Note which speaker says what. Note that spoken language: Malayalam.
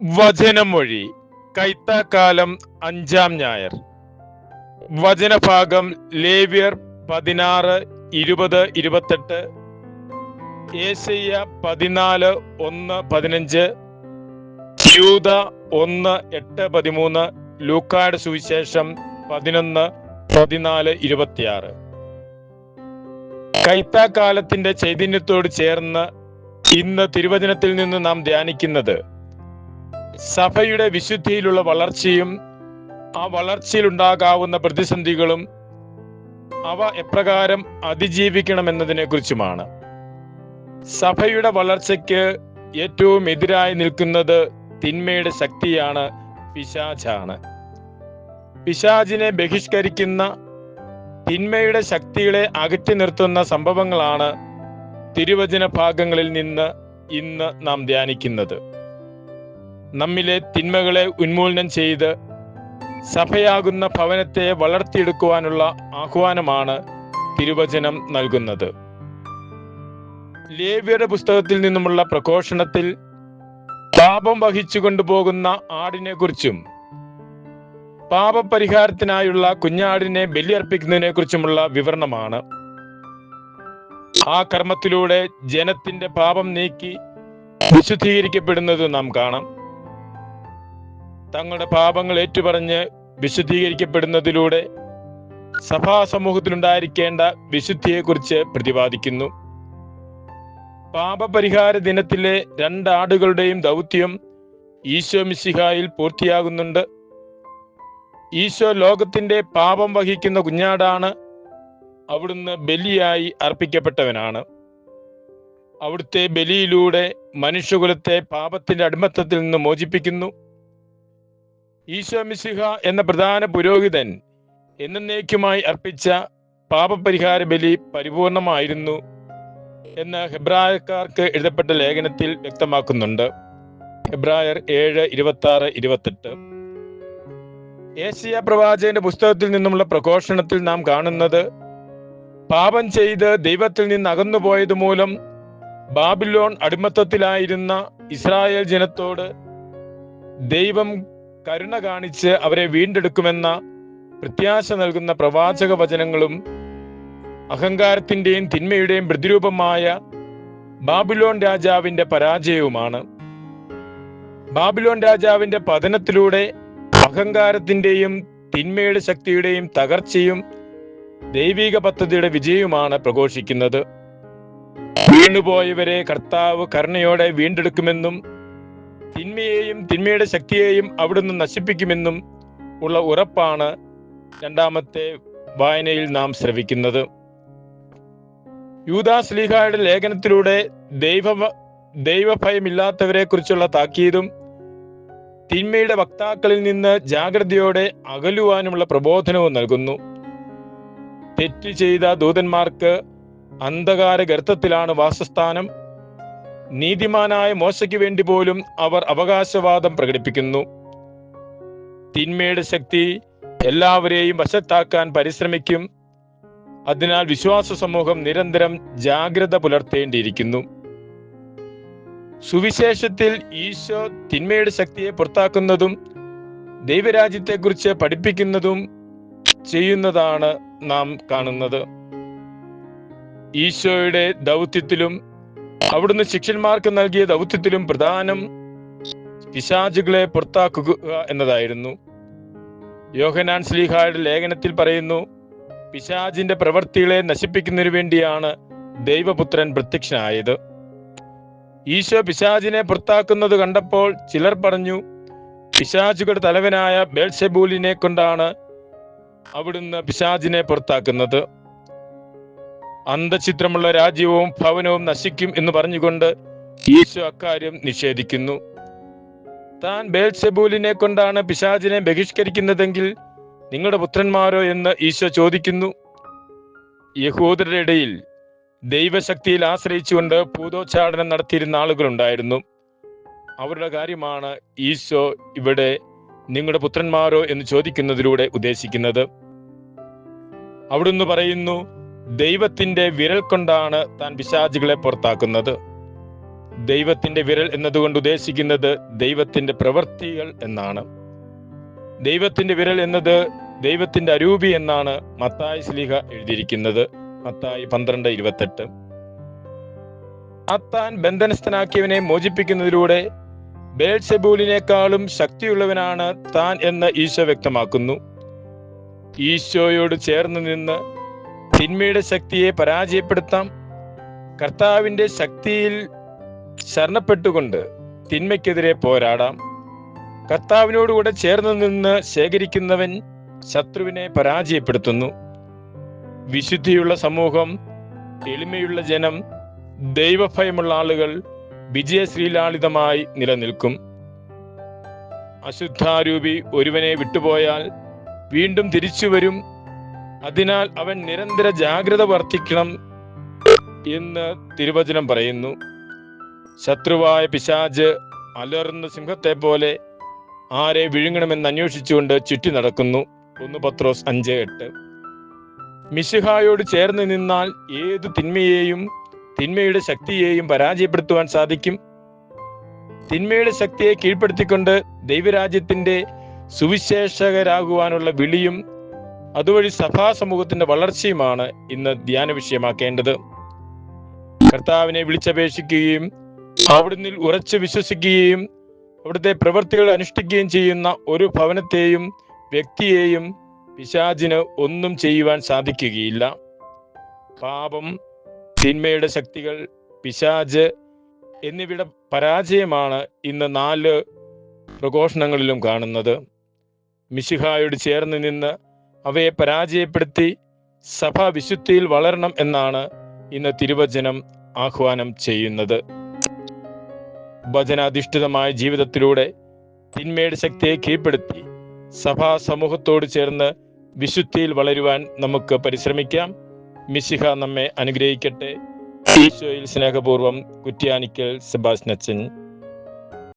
Speaker 1: വചനമൊഴി. കൈത്താക്കാലം അഞ്ചാം ഞായർ. വചനഭാഗം ലേവ്യർ പതിനാറ് ഇരുപത് ഇരുപത്തെട്ട് ഏശയ്യ പതിനാല് ഒന്ന് പതിനഞ്ച് യൂത ഒന്ന് എട്ട് പതിമൂന്ന് ലൂക്കാട് സുവിശേഷം പതിനൊന്ന് പതിനാല് ഇരുപത്തിയാറ്. കൈത്താക്കാലത്തിന്റെ ചൈതന്യത്തോട് ചേർന്ന് ഇന്ന് തിരുവചനത്തിൽ നിന്ന് നാം ധ്യാനിക്കുന്നത് സഭയുടെ വിശുദ്ധിയിലുള്ള വളർച്ചയും ആ വളർച്ചയിൽ ഉണ്ടാകാവുന്ന പ്രതിസന്ധികളും അവ എപ്രകാരം അതിജീവിക്കണമെന്നതിനെ കുറിച്ചുമാണ് സഭയുടെ വളർച്ചയ്ക്ക് ഏറ്റവും എതിരായി നിൽക്കുന്നത് തിന്മയുടെ ശക്തിയാണ് പിശാചാണ്. പിശാചിനെ ബഹിഷ്കരിക്കുന്ന തിന്മയുടെ ശക്തികളെ അകറ്റി നിർത്തുന്ന സംഭവങ്ങളാണ് തിരുവചന ഭാഗങ്ങളിൽ നിന്ന് ഇന്ന് നാം ധ്യാനിക്കുന്നത്. നമ്മിലെ തിന്മകളെ ഉന്മൂലനം ചെയ്ത് സഭയാകുന്ന ഭവനത്തെ വളർത്തിയെടുക്കുവാനുള്ള ആഹ്വാനമാണ് തിരുവചനം നൽകുന്നത്. ലേവ്യരുടെ പുസ്തകത്തിൽ നിന്നുമുള്ള പ്രഘോഷണത്തിൽ പാപം വഹിച്ചു കൊണ്ടുപോകുന്ന ആടിനെ കുറിച്ചും പാപപരിഹാരത്തിനായുള്ള കുഞ്ഞാടിനെ ബലിയർപ്പിക്കുന്നതിനെ കുറിച്ചുമുള്ള വിവരണമാണ്. ആ കർമ്മത്തിലൂടെ ജനത്തിന്റെ പാപം നീക്കി വിശുദ്ധീകരിക്കപ്പെടുന്നത് നാം കാണാം. തങ്ങളുടെ പാപങ്ങൾ ഏറ്റുപറഞ്ഞ് വിശുദ്ധീകരിക്കപ്പെടുന്നതിലൂടെ സഭാ സമൂഹത്തിലുണ്ടായിരിക്കേണ്ട വിശുദ്ധിയെക്കുറിച്ച് പ്രതിപാദിക്കുന്നു. പാപപരിഹാര ദിനത്തിലെ രണ്ടാടുകളുടെയും ദൗത്യം ഈശോ മിശിഹായിൽ പൂർത്തിയാകുന്നുണ്ട്. ഈശോ ലോകത്തിന്റെ പാപം വഹിക്കുന്ന കുഞ്ഞാടാണ്. അവിടുന്ന് ബലിയായി അർപ്പിക്കപ്പെട്ടവനാണ്. അവിടുത്തെ ബലിയിലൂടെ മനുഷ്യകുലത്തെ പാപത്തിന്റെ അടിമത്തത്തിൽ നിന്ന് മോചിപ്പിക്കുന്നു. ഈശോ മിശിഹ എന്ന പ്രധാന പുരോഹിതൻ എന്നേക്കുമായി അർപ്പിച്ച പാപപരിഹാര ബലി പരിപൂർണമായിരുന്നു എന്ന് ഹെബ്രായക്കാർക്ക് എഴുതപ്പെട്ട ലേഖനത്തിൽ വ്യക്തമാക്കുന്നുണ്ട്. ഹെബ്രായർ ഏഴ് ഇരുപത്തി ആറ് ഇരുപത്തെട്ട്. ഏഷ്യ പ്രവാചകന്റെ പുസ്തകത്തിൽ നിന്നുമുള്ള പ്രഘോഷണത്തിൽ നാം കാണുന്നത് പാപം ചെയ്ത് ദൈവത്തിൽ നിന്ന് അകന്നുപോയത് മൂലം ബാബിലോൺ അടിമത്തത്തിലായിരുന്ന ഇസ്രായേൽ ജനത്തോട് ദൈവം കരുണ കാണിച്ച് അവരെ വീണ്ടെടുക്കുമെന്ന പ്രത്യാശ നൽകുന്ന പ്രവാചക വചനങ്ങളും അഹങ്കാരത്തിന്റെയും തിന്മയുടെയും പ്രതിരൂപമായ ബാബിലോൺ രാജാവിന്റെ പരാജയവുമാണ്. ബാബിലോൺ രാജാവിന്റെ പതനത്തിലൂടെ അഹങ്കാരത്തിന്റെയും തിന്മയുടെ ശക്തിയുടെയും തകർച്ചയും ദൈവിക പദ്ധതിയുടെ വിജയവുമാണ് പ്രഘോഷിക്കുന്നത്. വീണുപോയവരെ കർത്താവ് കരുണയോടെ വീണ്ടെടുക്കുമെന്നും തിന്മയെയും തിന്മയുടെ ശക്തിയെയും അവിടുന്ന് നശിപ്പിക്കുമെന്നും ഉള്ള ഉറപ്പാണ് രണ്ടാമത്തെ വായനയിൽ നാം ശ്രവിക്കുന്നത്. യൂദാസ് ലീഹായുടെ ലേഖനത്തിലൂടെ ദൈവ ദൈവഭയമില്ലാത്തവരെ കുറിച്ചുള്ള താക്കീതും തിന്മയുടെ വക്താക്കളിൽ നിന്ന് ജാഗ്രതയോടെ അകലുവാനുമുള്ള പ്രബോധനവും നൽകുന്നു. തെറ്റ് ചെയ്ത ദൂതന്മാർക്ക് അന്ധകാര ഗർത്തത്തിലാണ് വാസസ്ഥാനം. നീതിമാനായ മോശയ്ക്ക് വേണ്ടി പോലും അവർ അവകാശവാദം പ്രകടിപ്പിക്കുന്നു. തിന്മയുടെ ശക്തി എല്ലാവരെയും വശത്താക്കാൻ പരിശ്രമിക്കും. അതിനാൽ വിശ്വാസ സമൂഹം നിരന്തരം ജാഗ്രത പുലർത്തേണ്ടിയിരിക്കുന്നു. സുവിശേഷത്തിൽ ഈശോ തിന്മയുടെ ശക്തിയെ പുറത്താക്കുന്നതും ദൈവരാജ്യത്തെക്കുറിച്ച് പഠിപ്പിക്കുന്നതും ചെയ്യുന്നതാണ് നാം കാണുന്നത്. ഈശോയുടെ ദൗത്യത്തിലും അവിടുന്ന് ശിഷ്യന്മാർക്ക് നൽകിയ ദൗത്യത്തിലും പ്രധാനം പിശാചുകളെ പുറത്താക്കുക എന്നതായിരുന്നു. യോഹനാൻ സ്ലീഹായുടെ ലേഖനത്തിൽ പറയുന്നു പിശാജിന്റെ പ്രവൃത്തികളെ നശിപ്പിക്കുന്നതിനു വേണ്ടിയാണ് ദൈവപുത്രൻ പ്രത്യക്ഷനായത്. ഈശോ പിശാജിനെ പുറത്താക്കുന്നത് കണ്ടപ്പോൾ ചിലർ പറഞ്ഞു പിശാചുകളുടെ തലവനായ ബേൽസെബൂലിനെ കൊണ്ടാണ് അവിടുന്ന് പിശാജിനെ പുറത്താക്കുന്നത്. അന്തചിത്രമുള്ള രാജ്യവും ഭവനവും നശിക്കും എന്ന് പറഞ്ഞുകൊണ്ട് ഈശോ അക്കാര്യം നിഷേധിക്കുന്നു. താൻ ബേൽസെബൂലിനെ കൊണ്ടാണ് പിശാചിനെ ബഹിഷ്കരിക്കുന്നതെങ്കിൽ നിങ്ങളുടെ പുത്രന്മാരോ എന്ന് ഈശോ ചോദിക്കുന്നു. യഹൂദരുടെ ഇടയിൽ ദൈവശക്തിയിൽ ആശ്രയിച്ചുകൊണ്ട് ഭൂതോച്ചാടനം നടത്തിയിരുന്ന ആളുകളുണ്ടായിരുന്നു. അവരുടെ കാര്യമാണ് ഈശോ ഇവിടെ നിങ്ങളുടെ പുത്രന്മാരോ എന്ന് ചോദിക്കുന്നതിലൂടെ ഉദ്ദേശിക്കുന്നത്. അവിടുന്ന് പറയുന്നു ദൈവത്തിന്റെ വിരൽ കൊണ്ടാണ് താൻ പിശാചികളെ പുറത്താക്കുന്നത്. ദൈവത്തിന്റെ വിരൽ എന്നതുകൊണ്ട് ഉദ്ദേശിക്കുന്നത് ദൈവത്തിന്റെ പ്രവൃത്തികൾ എന്നാണ്. ദൈവത്തിന്റെ വിരൽ എന്നത് ദൈവത്തിന്റെ അരൂപി എന്നാണ് മത്തായി സ്ലീഹ എഴുതിയിരിക്കുന്നത്. മത്തായി പന്ത്രണ്ട് ഇരുപത്തെട്ട്. അത്താൻ ബന്ധനസ്ഥനാക്കിയവനെ മോചിപ്പിക്കുന്നതിലൂടെ ബേൽസെബൂലിനേക്കാളും ശക്തിയുള്ളവനാണ് താൻ എന്ന് ഈശോ വ്യക്തമാക്കുന്നു. ഈശോയോട് ചേർന്ന് നിന്ന് തിന്മയുടെ ശക്തിയെ പരാജയപ്പെടുത്താം. കർത്താവിന്റെ ശക്തിയിൽ ശരണപ്പെട്ടുകൊണ്ട് തിന്മയ്ക്കെതിരെ പോരാടാം. കർത്താവിനോടുകൂടെ ചേർന്ന് നിന്ന് ശേഖരിക്കുന്നവൻ ശത്രുവിനെ പരാജയപ്പെടുത്തുന്നു. വിശുദ്ധിയുള്ള സമൂഹം എളിമയുള്ള ജനം ദൈവഭയമുള്ള ആളുകൾ വിജയശ്രീലാളിതമായി നിലനിൽക്കും. അശുദ്ധാരൂപി ഒരുവനെ വിട്ടുപോയാൽ വീണ്ടും തിരിച്ചു വരും അതിനാൽ അവൻ നിരന്തര ജാഗ്രത വർത്തിക്കണം എന്ന് തിരുവചനം പറയുന്നു. ശത്രുവായ പിശാജ് അലർന്ന സിംഹത്തെ പോലെ ആരെ വിഴുങ്ങണമെന്ന് അന്വേഷിച്ചുകൊണ്ട് ചുറ്റി നടക്കുന്നു. ഒന്ന് പത്രോസ് അഞ്ച് എട്ട്. മിശിഹായോട് ചേർന്ന് നിന്നാൽ ഏതു തിന്മയെയും തിന്മയുടെ ശക്തിയെയും പരാജയപ്പെടുത്തുവാൻ സാധിക്കും. തിന്മയുടെ ശക്തിയെ കീഴ്പ്പെടുത്തിക്കൊണ്ട് ദൈവരാജ്യത്തിന്റെ സുവിശേഷകരാകുവാനുള്ള വിളിയും അതുവഴി സഭാ സമൂഹത്തിന്റെ വളർച്ചയുമാണ് ഇന്ന് ധ്യാന വിഷയമാക്കേണ്ടത്. കർത്താവിനെ വിളിച്ചപേക്ഷിക്കുകയും അവിടുന്ന് ഉറച്ചു വിശ്വസിക്കുകയും അവിടുത്തെ പ്രവൃത്തികൾ അനുഷ്ഠിക്കുകയും ചെയ്യുന്ന ഒരു ഭവനത്തെയും വ്യക്തിയെയും പിശാചിന് ഒന്നും ചെയ്യുവാൻ സാധിക്കുകയില്ല. പാപം തിന്മയുടെ ശക്തികൾ പിശാജ് എന്നിവയുടെ പരാജയമാണ് ഇന്ന് നാല് പ്രഘോഷണങ്ങളിലും കാണുന്നത്. മിശിഹായോട് ചേർന്ന് നിന്ന് അവയെ പരാജയപ്പെടുത്തി സഭ വിശുദ്ധിയിൽ വളരണം എന്നാണ് ഇന്ന് തിരുവചനം ആഹ്വാനം ചെയ്യുന്നത്. വചനാധിഷ്ഠിതമായ ജീവിതത്തിലൂടെ തിന്മയുടെ ശക്തിയെ കീഴ്പ്പെടുത്തി സഭാ സമൂഹത്തോട് ചേർന്ന് വിശുദ്ധിയിൽ വളരുവാൻ നമുക്ക് പരിശ്രമിക്കാം. മിശിഹ നമ്മെ അനുഗ്രഹിക്കട്ടെ. ഈശോയിൽ സ്നേഹപൂർവം കുറ്റ്യാനിക്കൽ സെബാസ്നച്ചൻ